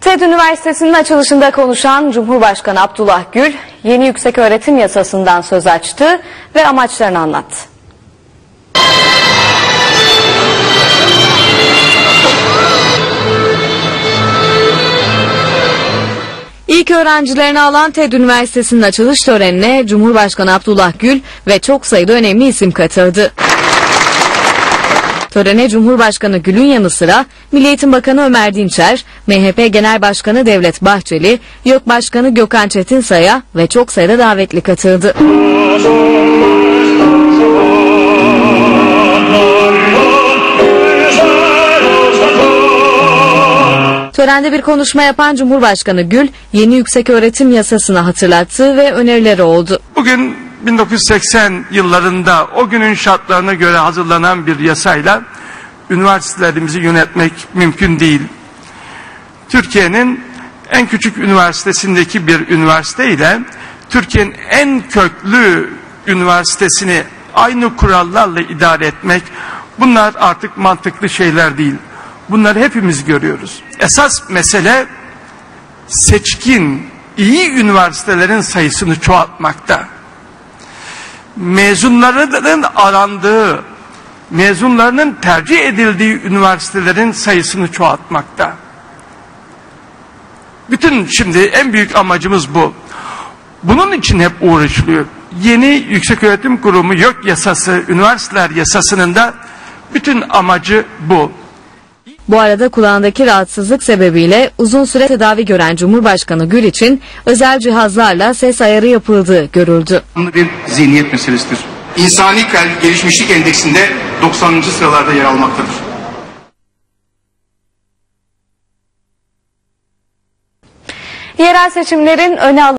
TED Üniversitesi'nin açılışında konuşan Cumhurbaşkanı Abdullah Gül, yeni yüksek öğretim yasasından söz açtı ve amaçlarını anlattı. İlk öğrencilerini alan TED Üniversitesi'nin açılış törenine Cumhurbaşkanı Abdullah Gül ve çok sayıda önemli isim katıldı. Törene Cumhurbaşkanı Gül'ün yanı sıra Milli Eğitim Bakanı Ömer Dinçer, MHP Genel Başkanı Devlet Bahçeli, YÖK Başkanı Gökhan Çetinsay'a ve çok sayıda davetli katıldı. Törende bir konuşma yapan Cumhurbaşkanı Gül, yeni yüksek öğretim yasasını hatırlattı ve önerileri oldu. Bugün 1980 yıllarında o günün şartlarına göre hazırlanan bir yasayla üniversitelerimizi yönetmek mümkün değil. Türkiye'nin en küçük üniversitesindeki bir üniversite ile Türkiye'nin en köklü üniversitesini aynı kurallarla idare etmek bunlar artık mantıklı şeyler değil. Bunları hepimiz görüyoruz. Esas mesele seçkin, iyi üniversitelerin sayısını çoğaltmakta. Mezunlarının arandığı, mezunlarının tercih edildiği üniversitelerin sayısını çoğaltmakta. Bütün şimdi en büyük amacımız bu. Bunun için hep uğraşılıyor. Yeni Yükseköğretim Kurumu YÖK yasası, üniversiteler yasasının da bütün amacı bu. Bu arada kulağındaki rahatsızlık sebebiyle uzun süre tedavi gören Cumhurbaşkanı Gül için özel cihazlarla ses ayarı yapıldığı görüldü. bir zihniyet meselesidir. İnsani Gelişmişlik Endeksinde 90. sıralarda yer almaktadır. Yerel seçimlerin öne